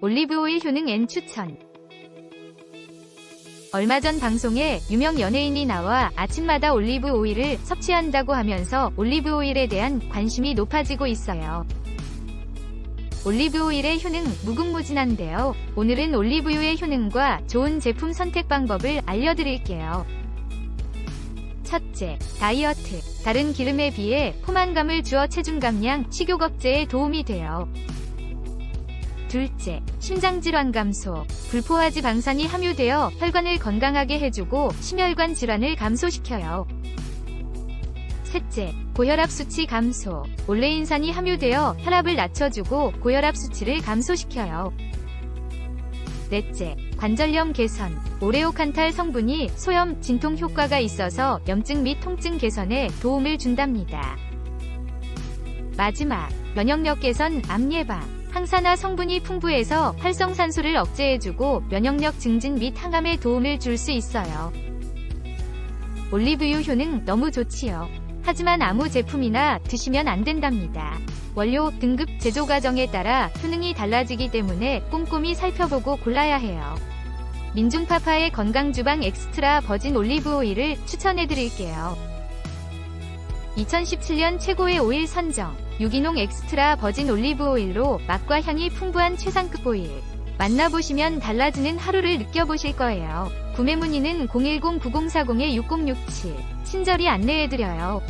올리브오일 효능 N 추천. 얼마 전 방송에 유명 연예인이 나와 아침마다 올리브 오일을 섭취한다고 하면서 올리브 오일에 대한 관심이 높아지고 있어요. 올리브 오일의 효능 무궁무진한데요. 오늘은 올리브유의 효능과 좋은 제품 선택 방법을 알려드릴게요. 첫째, 다이어트. 다른 기름에 비해 포만감을 주어 체중 감량, 식욕 억제에 도움이 돼요. 둘째, 심장질환 감소. 불포화지 방산이 함유되어 혈관을 건강하게 해주고 심혈관 질환을 감소시켜요. 셋째, 고혈압 수치 감소. 올레인산이 함유되어 혈압을 낮춰주고 고혈압 수치를 감소시켜요. 넷째, 관절염 개선. 오레오칸탈 성분이 소염, 진통 효과가 있어서 염증 및 통증 개선에 도움을 준답니다. 마지막, 면역력 개선, 암 예방. 항산화 성분이 풍부해서 활성산소를 억제해주고 면역력 증진 및 항암에 도움을 줄 수 있어요. 올리브유 효능 너무 좋지요. 하지만 아무 제품이나 드시면 안 된답니다. 원료, 등급, 제조 과정에 따라 효능이 달라지기 때문에 꼼꼼히 살펴보고 골라야 해요. 민중파파의 건강주방 엑스트라 버진 올리브 오일을 추천해드릴게요. 2017년 최고의 오일 선정, 유기농 엑스트라 버진 올리브 오일로 맛과 향이 풍부한 최상급 오일. 만나보시면 달라지는 하루를 느껴보실 거예요. 구매 문의는 010-9040-6067. 친절히 안내해드려요.